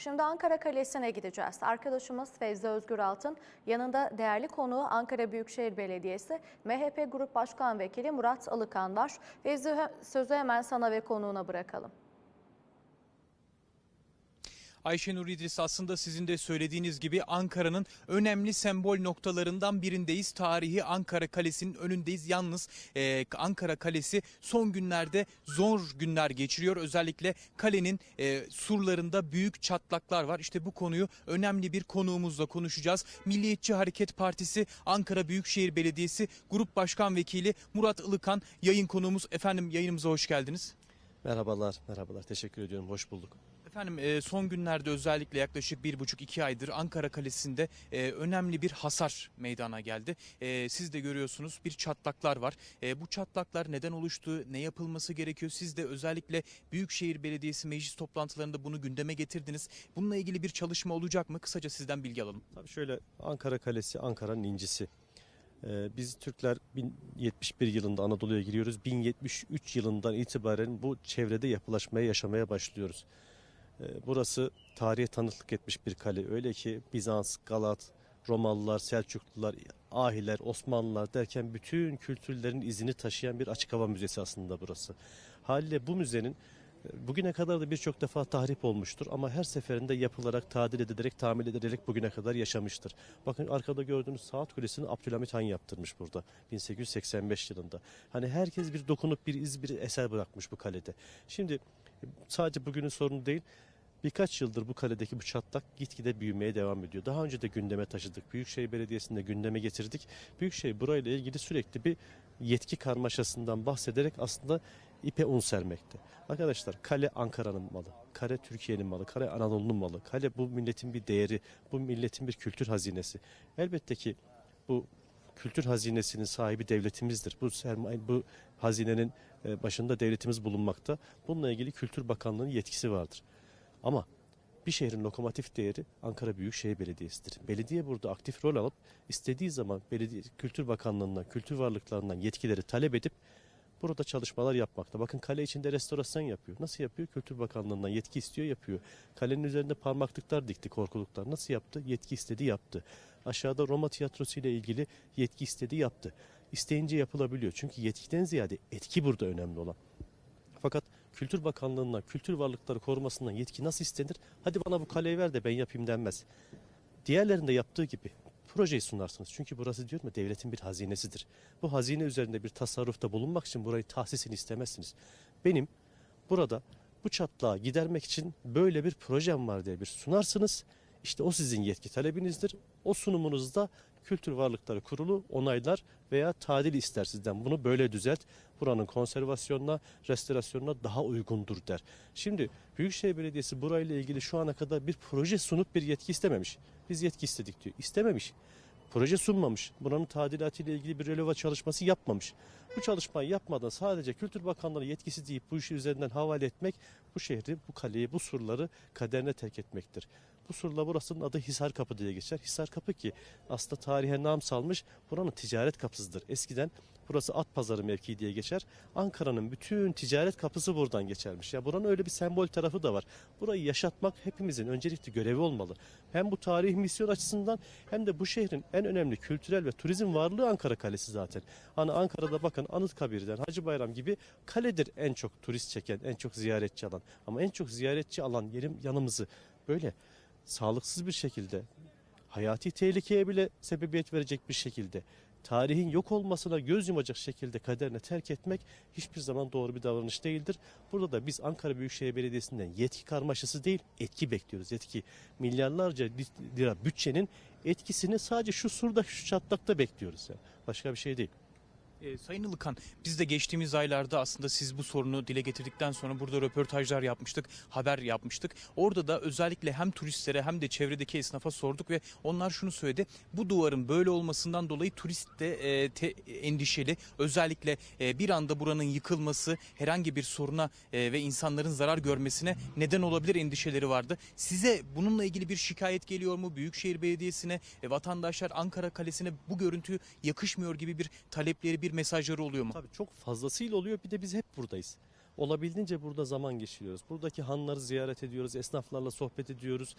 Şimdi Ankara Kalesi'ne gideceğiz. Arkadaşımız Fevzi Özgür Altın, yanında değerli konuğu Ankara Büyükşehir Belediyesi MHP Grup Başkan Vekili Murat Alıkan var. Fevzi sözü hemen sana ve konuğuna bırakalım. Ayşenur İdris aslında sizin de söylediğiniz gibi Ankara'nın önemli sembol noktalarından birindeyiz. Tarihi Ankara Kalesi'nin önündeyiz. Yalnız e, Ankara Kalesi son günlerde zor günler geçiriyor. Özellikle kalenin e, surlarında büyük çatlaklar var. İşte bu konuyu önemli bir konuğumuzla konuşacağız. Milliyetçi Hareket Partisi Ankara Büyükşehir Belediyesi Grup Başkan Vekili Murat Ilıkan yayın konuğumuz. Efendim yayınımıza hoş geldiniz. Merhabalar, merhabalar. Teşekkür ediyorum. Hoş bulduk. Efendim e, son günlerde özellikle yaklaşık bir buçuk iki aydır Ankara Kalesi'nde e, önemli bir hasar meydana geldi. E, Siz de görüyorsunuz bir çatlaklar var. Bu çatlaklar neden oluştu, ne yapılması gerekiyor? Siz de özellikle Büyükşehir Belediyesi meclis toplantılarında bunu gündeme getirdiniz. Bununla ilgili bir çalışma olacak mı? Kısaca sizden bilgi alalım. Tabii şöyle Ankara Kalesi Ankara'nın incisi. Biz Türkler 1071 yılında Anadolu'ya giriyoruz. 1073 yılından itibaren bu çevrede yapılaşmaya, yaşamaya başlıyoruz. Ee, burası tarihe tanıklık etmiş bir kale. Öyle ki Bizans, Galat, Romalılar, Selçuklular, Ahiler, Osmanlılar derken bütün kültürlerin izini taşıyan bir açık hava müzesi aslında burası. Haliyle bu müzenin e, Bugüne kadar da birçok defa tahrip olmuştur ama her seferinde yapılarak, tadil edilerek, tamir edilerek bugüne kadar yaşamıştır. Bakın arkada gördüğünüz saat kulesini Abdülhamit Han yaptırmış burada 1885 yılında. Hani herkes bir dokunup bir iz, bir eser bırakmış bu kalede. Şimdi e, sadece bugünün sorunu değil, Birkaç yıldır bu kaledeki bu çatlak gitgide büyümeye devam ediyor. Daha önce de gündeme taşıdık. Büyükşehir Belediyesi'nde gündeme getirdik. Büyükşehir burayla ilgili sürekli bir yetki karmaşasından bahsederek aslında ipe un sermekte. Arkadaşlar kale Ankara'nın malı, kale Türkiye'nin malı, kale Anadolu'nun malı, kale bu milletin bir değeri, bu milletin bir kültür hazinesi. Elbette ki bu kültür hazinesinin sahibi devletimizdir. Bu sermaye, bu hazinenin e, başında devletimiz bulunmakta. Bununla ilgili Kültür Bakanlığı'nın yetkisi vardır. Ama bir şehrin lokomotif değeri Ankara Büyükşehir Belediyesi'dir. Belediye burada aktif rol alıp istediği zaman Belediye Kültür Bakanlığı'ndan, kültür varlıklarından yetkileri talep edip burada çalışmalar yapmakta. Bakın kale içinde restorasyon yapıyor. Nasıl yapıyor? Kültür Bakanlığı'ndan yetki istiyor, yapıyor. Kalenin üzerinde parmaklıklar dikti, korkuluklar. Nasıl yaptı? Yetki istedi, yaptı. Aşağıda Roma tiyatrosu ile ilgili yetki istedi, yaptı. İsteyince yapılabiliyor. Çünkü yetkiden ziyade etki burada önemli olan. Fakat Kültür Bakanlığı'ndan kültür varlıkları korumasından yetki nasıl istenir? Hadi bana bu kaleyi ver de ben yapayım denmez. Diğerlerinde yaptığı gibi projeyi sunarsınız. Çünkü burası diyorum ya devletin bir hazinesidir. Bu hazine üzerinde bir tasarrufta bulunmak için burayı tahsisini istemezsiniz. Benim burada bu çatlağı gidermek için böyle bir projem var diye bir sunarsınız. İşte o sizin yetki talebinizdir. O sunumunuzda Kültür Varlıkları Kurulu onaylar veya tadil ister sizden. Bunu böyle düzelt. Buranın konservasyonuna, restorasyonuna daha uygundur der. Şimdi Büyükşehir Belediyesi burayla ilgili şu ana kadar bir proje sunup bir yetki istememiş. Biz yetki istedik diyor. İstememiş. Proje sunmamış. Buranın tadilatı ile ilgili bir röleva çalışması yapmamış. Bu çalışmayı yapmadan sadece Kültür Bakanlığı yetkisi deyip bu işi üzerinden havale etmek bu şehri, bu kaleyi, bu surları kaderine terk etmektir. Bu surla burasının adı Hisar Kapı diye geçer. Hisar Kapı ki aslında tarihe nam salmış buranın ticaret kapısıdır. Eskiden burası at pazarı mevkii diye geçer. Ankara'nın bütün ticaret kapısı buradan geçermiş. Ya buranın öyle bir sembol tarafı da var. Burayı yaşatmak hepimizin öncelikli görevi olmalı. Hem bu tarih misyon açısından hem de bu şehrin en önemli kültürel ve turizm varlığı Ankara Kalesi zaten. Hani Ankara'da bakın Anıtkabir'den Hacı Bayram gibi kaledir en çok turist çeken, en çok ziyaretçi alan. Ama en çok ziyaretçi alan yerim yanımızı böyle sağlıksız bir şekilde hayati tehlikeye bile sebebiyet verecek bir şekilde tarihin yok olmasına göz yumacak şekilde kaderine terk etmek hiçbir zaman doğru bir davranış değildir. Burada da biz Ankara Büyükşehir Belediyesi'nden yetki karmaşası değil etki bekliyoruz. Etki milyarlarca lira bütçenin etkisini sadece şu surda şu çatlakta bekliyoruz. Yani. Başka bir şey değil. E, Sayın Ilıkan biz de geçtiğimiz aylarda aslında siz bu sorunu dile getirdikten sonra burada röportajlar yapmıştık, haber yapmıştık. Orada da özellikle hem turistlere hem de çevredeki esnafa sorduk ve onlar şunu söyledi. Bu duvarın böyle olmasından dolayı turist de e, te- endişeli. Özellikle e, bir anda buranın yıkılması herhangi bir soruna e, ve insanların zarar görmesine neden olabilir endişeleri vardı. Size bununla ilgili bir şikayet geliyor mu? Büyükşehir Belediyesi'ne, e, vatandaşlar Ankara Kalesi'ne bu görüntü yakışmıyor gibi bir talepleri, bir mesajları oluyor mu? Tabii çok fazlasıyla oluyor bir de biz hep buradayız. Olabildiğince burada zaman geçiriyoruz. Buradaki hanları ziyaret ediyoruz, esnaflarla sohbet ediyoruz.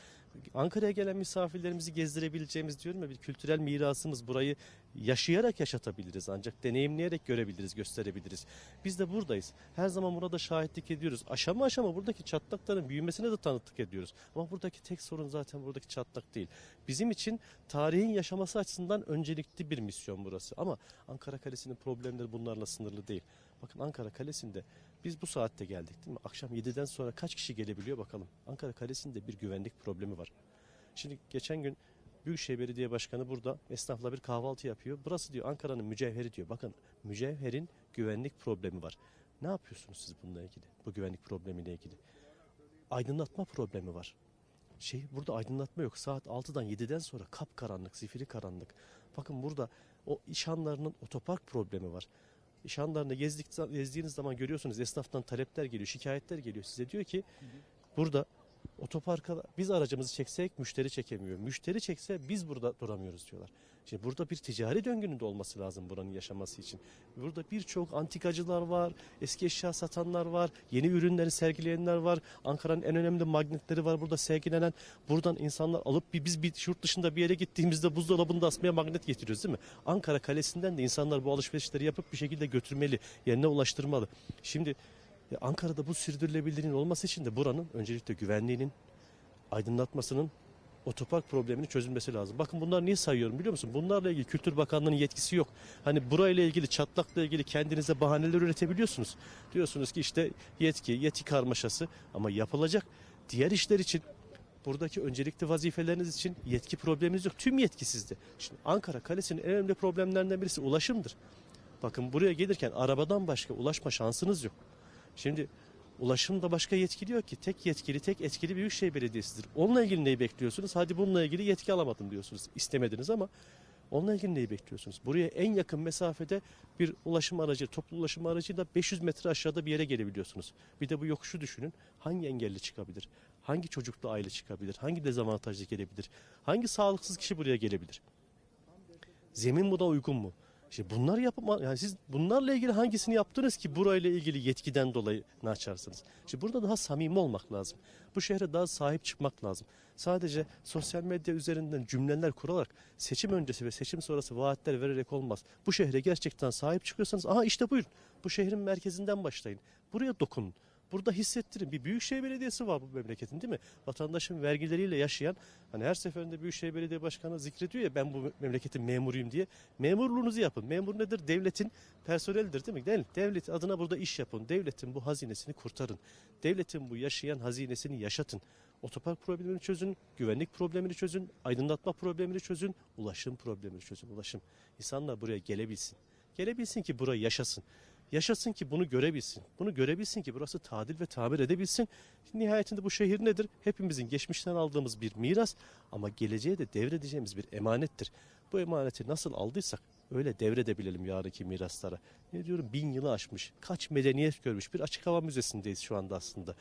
Ankara'ya gelen misafirlerimizi gezdirebileceğimiz diyorum ya bir kültürel mirasımız burayı yaşayarak yaşatabiliriz ancak deneyimleyerek görebiliriz, gösterebiliriz. Biz de buradayız. Her zaman burada şahitlik ediyoruz. Aşama aşama buradaki çatlakların büyümesine de tanıklık ediyoruz. Ama buradaki tek sorun zaten buradaki çatlak değil. Bizim için tarihin yaşaması açısından öncelikli bir misyon burası. Ama Ankara Kalesi'nin problemleri bunlarla sınırlı değil. Bakın Ankara Kalesi'nde biz bu saatte geldik değil mi? Akşam 7'den sonra kaç kişi gelebiliyor bakalım. Ankara Kalesi'nde bir güvenlik problemi var. Şimdi geçen gün Büyükşehir Belediye Başkanı burada esnafla bir kahvaltı yapıyor. Burası diyor Ankara'nın mücevheri diyor. Bakın mücevherin güvenlik problemi var. Ne yapıyorsunuz siz bununla ilgili? Bu güvenlik problemiyle ilgili. Aydınlatma problemi var. Şey burada aydınlatma yok. Saat 6'dan 7'den sonra kapkaranlık, zifiri karanlık. Bakın burada o iş hanlarının otopark problemi var. İş hanlarında gezdik, gezdiğiniz zaman görüyorsunuz esnaftan talepler geliyor, şikayetler geliyor. Size diyor ki burada otoparka biz aracımızı çeksek müşteri çekemiyor. Müşteri çekse biz burada duramıyoruz diyorlar. Şimdi burada bir ticari döngünün de olması lazım buranın yaşaması için. Burada birçok antikacılar var, eski eşya satanlar var, yeni ürünleri sergileyenler var. Ankara'nın en önemli magnetleri var burada sergilenen. Buradan insanlar alıp bir, biz bir yurt dışında bir yere gittiğimizde buzdolabında asmaya magnet getiriyoruz değil mi? Ankara Kalesi'nden de insanlar bu alışverişleri yapıp bir şekilde götürmeli, yerine ulaştırmalı. Şimdi Ankara'da bu sürdürülebilirliğin olması için de buranın öncelikle güvenliğinin, aydınlatmasının, otopark probleminin çözülmesi lazım. Bakın bunlar niye sayıyorum biliyor musun? Bunlarla ilgili Kültür Bakanlığı'nın yetkisi yok. Hani burayla ilgili çatlakla ilgili kendinize bahaneler üretebiliyorsunuz. Diyorsunuz ki işte yetki, yetki karmaşası ama yapılacak diğer işler için buradaki öncelikli vazifeleriniz için yetki probleminiz yok. Tüm yetki sizde. Şimdi Ankara Kalesi'nin en önemli problemlerinden birisi ulaşımdır. Bakın buraya gelirken arabadan başka ulaşma şansınız yok. Şimdi ulaşımda başka yetkili yok ki. Tek yetkili, tek etkili Büyükşehir Belediyesi'dir. Onunla ilgili neyi bekliyorsunuz? Hadi bununla ilgili yetki alamadım diyorsunuz. İstemediniz ama onunla ilgili neyi bekliyorsunuz? Buraya en yakın mesafede bir ulaşım aracı, toplu ulaşım aracıyla 500 metre aşağıda bir yere gelebiliyorsunuz. Bir de bu yokuşu düşünün. Hangi engelli çıkabilir? Hangi çocuklu aile çıkabilir? Hangi dezavantajlı gelebilir? Hangi sağlıksız kişi buraya gelebilir? Zemin buna uygun mu? İşte bunlar yapma yani siz bunlarla ilgili hangisini yaptınız ki burayla ilgili yetkiden dolayı ne açarsınız? İşte burada daha samimi olmak lazım. Bu şehre daha sahip çıkmak lazım. Sadece sosyal medya üzerinden cümleler kurarak seçim öncesi ve seçim sonrası vaatler vererek olmaz. Bu şehre gerçekten sahip çıkıyorsanız aha işte buyurun. Bu şehrin merkezinden başlayın. Buraya dokunun. Burada hissettirin. Bir büyükşehir belediyesi var bu memleketin değil mi? Vatandaşın vergileriyle yaşayan hani her seferinde büyükşehir belediye başkanı zikrediyor ya ben bu memleketin memuruyum diye. Memurluğunuzu yapın. Memur nedir? Devletin personelidir değil mi? Değil. Devlet adına burada iş yapın. Devletin bu hazinesini kurtarın. Devletin bu yaşayan hazinesini yaşatın. Otopark problemini çözün, güvenlik problemini çözün, aydınlatma problemini çözün, ulaşım problemini çözün. Ulaşım. İnsanlar buraya gelebilsin. Gelebilsin ki burayı yaşasın. Yaşasın ki bunu görebilsin. Bunu görebilsin ki burası tadil ve tamir edebilsin. Nihayetinde bu şehir nedir? Hepimizin geçmişten aldığımız bir miras ama geleceğe de devredeceğimiz bir emanettir. Bu emaneti nasıl aldıysak öyle devredebilelim yarınki miraslara. Ne diyorum bin yılı aşmış. Kaç medeniyet görmüş. Bir açık hava müzesindeyiz şu anda aslında.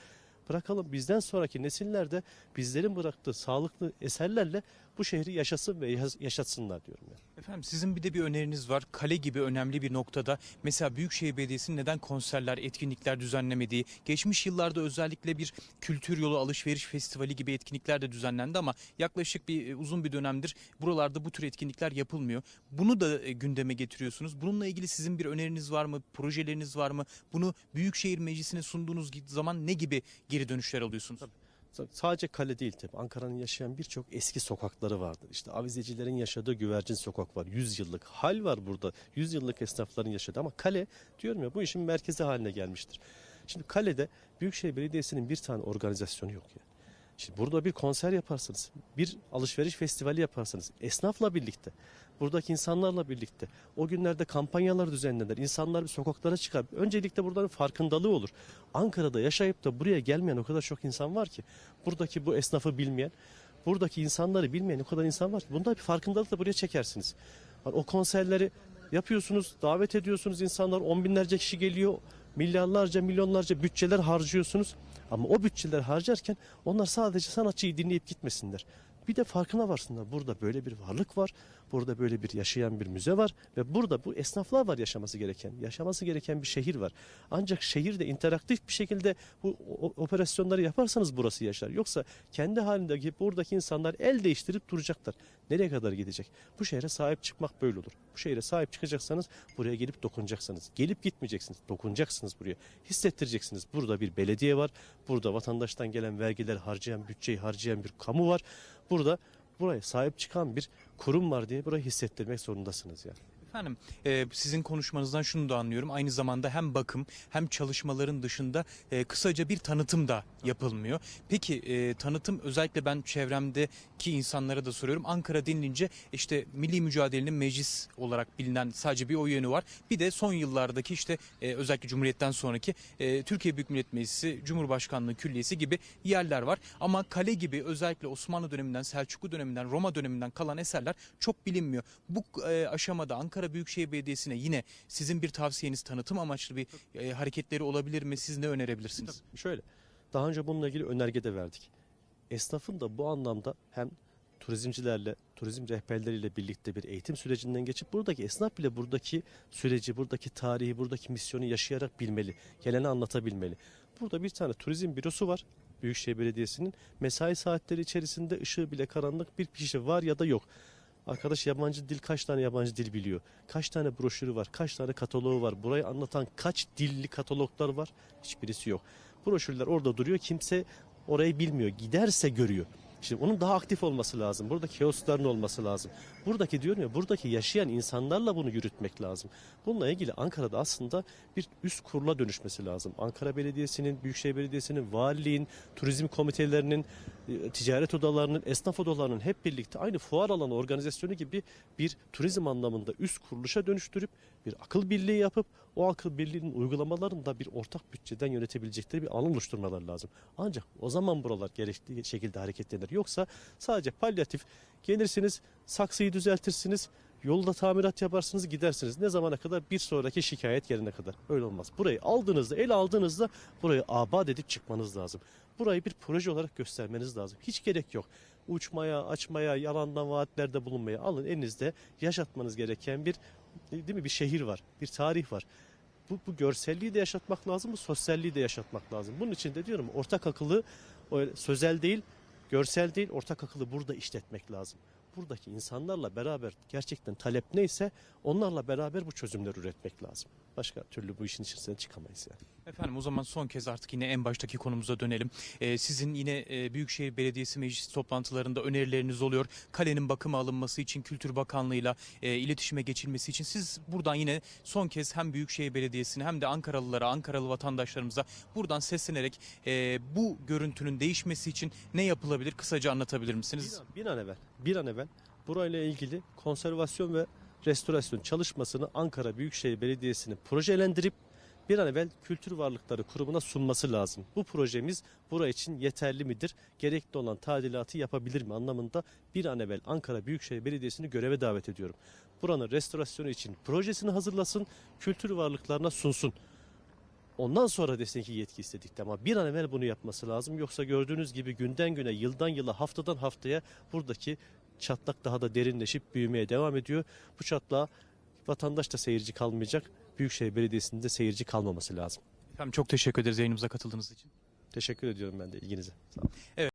Bırakalım bizden sonraki nesiller de bizlerin bıraktığı sağlıklı eserlerle bu şehri yaşasın ve yaş- yaşatsınlar diyorum. Yani. Efendim sizin bir de bir öneriniz var. Kale gibi önemli bir noktada mesela Büyükşehir Belediyesi'nin neden konserler, etkinlikler düzenlemediği, geçmiş yıllarda özellikle bir kültür yolu alışveriş festivali gibi etkinlikler de düzenlendi ama yaklaşık bir e, uzun bir dönemdir buralarda bu tür etkinlikler yapılmıyor. Bunu da e, gündeme getiriyorsunuz. Bununla ilgili sizin bir öneriniz var mı? Projeleriniz var mı? Bunu Büyükşehir Meclisi'ne sunduğunuz zaman ne gibi geri dönüşler alıyorsunuz? S- Sadece kale değil tabii. Ankara'nın yaşayan birçok eski sokakları vardır. İşte avizecilerin yaşadığı güvercin sokak var. 100 yıllık hal var burada. 100 yıllık esnafların yaşadığı ama kale diyorum ya bu işin merkezi haline gelmiştir. Şimdi kalede Büyükşehir Belediyesi'nin bir tane organizasyonu yok ya. Şimdi burada bir konser yaparsınız. Bir alışveriş festivali yaparsınız. Esnafla birlikte. Buradaki insanlarla birlikte. O günlerde kampanyalar düzenlenir. İnsanlar bir sokaklara çıkar. Öncelikle buradan farkındalığı olur. Ankara'da yaşayıp da buraya gelmeyen o kadar çok insan var ki. Buradaki bu esnafı bilmeyen, buradaki insanları bilmeyen o kadar insan var ki. Bunda bir farkındalıkla buraya çekersiniz. Hani o konserleri yapıyorsunuz, davet ediyorsunuz insanlar. On binlerce kişi geliyor. Milyarlarca, milyonlarca bütçeler harcıyorsunuz. Ama o bütçeler harcarken onlar sadece sanatçıyı dinleyip gitmesinler. Bir de farkına varsınlar. Burada böyle bir varlık var. Burada böyle bir yaşayan bir müze var. Ve burada bu esnaflar var yaşaması gereken. Yaşaması gereken bir şehir var. Ancak şehirde interaktif bir şekilde bu operasyonları yaparsanız burası yaşar. Yoksa kendi halindeki buradaki insanlar el değiştirip duracaklar. Nereye kadar gidecek? Bu şehre sahip çıkmak böyle olur. Bu şehre sahip çıkacaksanız buraya gelip dokunacaksınız. Gelip gitmeyeceksiniz. Dokunacaksınız buraya. Hissettireceksiniz. Burada bir belediye var. Burada vatandaştan gelen vergiler harcayan, bütçeyi harcayan bir kamu var. Burada buraya sahip çıkan bir kurum var diye burayı hissettirmek zorundasınız yani. Efendim e, sizin konuşmanızdan şunu da anlıyorum. Aynı zamanda hem bakım hem çalışmaların dışında e, kısaca bir tanıtım da yapılmıyor. Peki e, tanıtım özellikle ben çevremdeki insanlara da soruyorum. Ankara denilince işte milli mücadelenin meclis olarak bilinen sadece bir o yönü var. Bir de son yıllardaki işte e, özellikle Cumhuriyet'ten sonraki e, Türkiye Büyük Millet Meclisi, Cumhurbaşkanlığı Külliyesi gibi yerler var. Ama kale gibi özellikle Osmanlı döneminden, Selçuklu döneminden, Roma döneminden kalan eserler çok bilinmiyor. Bu e, aşamada Ankara Büyükşehir Belediyesi'ne yine sizin bir tavsiyeniz tanıtım amaçlı bir e, hareketleri olabilir mi? Siz ne önerebilirsiniz? Şöyle, daha önce bununla ilgili önerge de verdik. Esnafın da bu anlamda hem turizmcilerle, turizm rehberleriyle birlikte bir eğitim sürecinden geçip buradaki esnaf bile buradaki süreci, buradaki tarihi, buradaki misyonu yaşayarak bilmeli, geleni anlatabilmeli. Burada bir tane turizm bürosu var. Büyükşehir Belediyesi'nin mesai saatleri içerisinde ışığı bile karanlık bir kişi var ya da yok. Arkadaş yabancı dil kaç tane yabancı dil biliyor? Kaç tane broşürü var? Kaç tane kataloğu var? Burayı anlatan kaç dilli kataloglar var? Hiçbirisi yok. Broşürler orada duruyor. Kimse orayı bilmiyor. Giderse görüyor. Şimdi onun daha aktif olması lazım. Burada kioskların olması lazım. Buradaki diyorum ya buradaki yaşayan insanlarla bunu yürütmek lazım. Bununla ilgili Ankara'da aslında bir üst kurula dönüşmesi lazım. Ankara Belediyesi'nin, Büyükşehir Belediyesi'nin, valiliğin, turizm komitelerinin, e, ticaret odalarının, esnaf odalarının hep birlikte aynı fuar alanı organizasyonu gibi bir turizm anlamında üst kuruluşa dönüştürüp bir akıl birliği yapıp o akıl birliğinin uygulamalarını da bir ortak bütçeden yönetebilecekleri bir alan oluşturmaları lazım. Ancak o zaman buralar gerektiği şekilde hareketlenir. Yoksa sadece palyatif gelirsiniz, saksıyı düzeltirsiniz, yolda tamirat yaparsınız gidersiniz. Ne zamana kadar? Bir sonraki şikayet gelene kadar. Öyle olmaz. Burayı aldığınızda, el aldığınızda burayı abad edip çıkmanız lazım. Burayı bir proje olarak göstermeniz lazım. Hiç gerek yok. Uçmaya, açmaya, yalandan vaatlerde bulunmaya alın elinizde yaşatmanız gereken bir değil mi bir şehir var, bir tarih var. Bu, bu görselliği de yaşatmak lazım, bu sosyalliği de yaşatmak lazım. Bunun için de diyorum ortak akıllı sözel değil, görsel değil, ortak akıllı burada işletmek lazım. Buradaki insanlarla beraber gerçekten talep neyse onlarla beraber bu çözümleri üretmek lazım. Başka türlü bu işin içerisinden çıkamayız yani. Efendim o zaman son kez artık yine en baştaki konumuza dönelim. Ee, sizin yine e, Büyükşehir Belediyesi meclis toplantılarında önerileriniz oluyor. Kalenin bakıma alınması için Kültür Bakanlığı'yla e, iletişime geçilmesi için siz buradan yine son kez hem Büyükşehir Belediyesi'ne hem de Ankaralılara, Ankaralı vatandaşlarımıza buradan seslenerek e, bu görüntünün değişmesi için ne yapılabilir kısaca anlatabilir misiniz? Bir an, bir an evvel, bir an evvel burayla ilgili konservasyon ve restorasyon çalışmasını Ankara Büyükşehir Belediyesi'nin projelendirip bir an evvel Kültür Varlıkları Kurumu'na sunması lazım. Bu projemiz bura için yeterli midir? Gerekli olan tadilatı yapabilir mi anlamında bir an evvel Ankara Büyükşehir Belediyesi'ni göreve davet ediyorum. Buranın restorasyonu için projesini hazırlasın, kültür varlıklarına sunsun. Ondan sonra desin ki yetki istedik ama bir an evvel bunu yapması lazım. Yoksa gördüğünüz gibi günden güne, yıldan yıla, haftadan haftaya buradaki çatlak daha da derinleşip büyümeye devam ediyor. Bu çatlağa vatandaş da seyirci kalmayacak. Büyükşehir Belediyesi'nde seyirci kalmaması lazım. Efendim çok teşekkür ederiz yayınımıza katıldığınız için. Teşekkür ediyorum ben de ilginize. Sağ olun.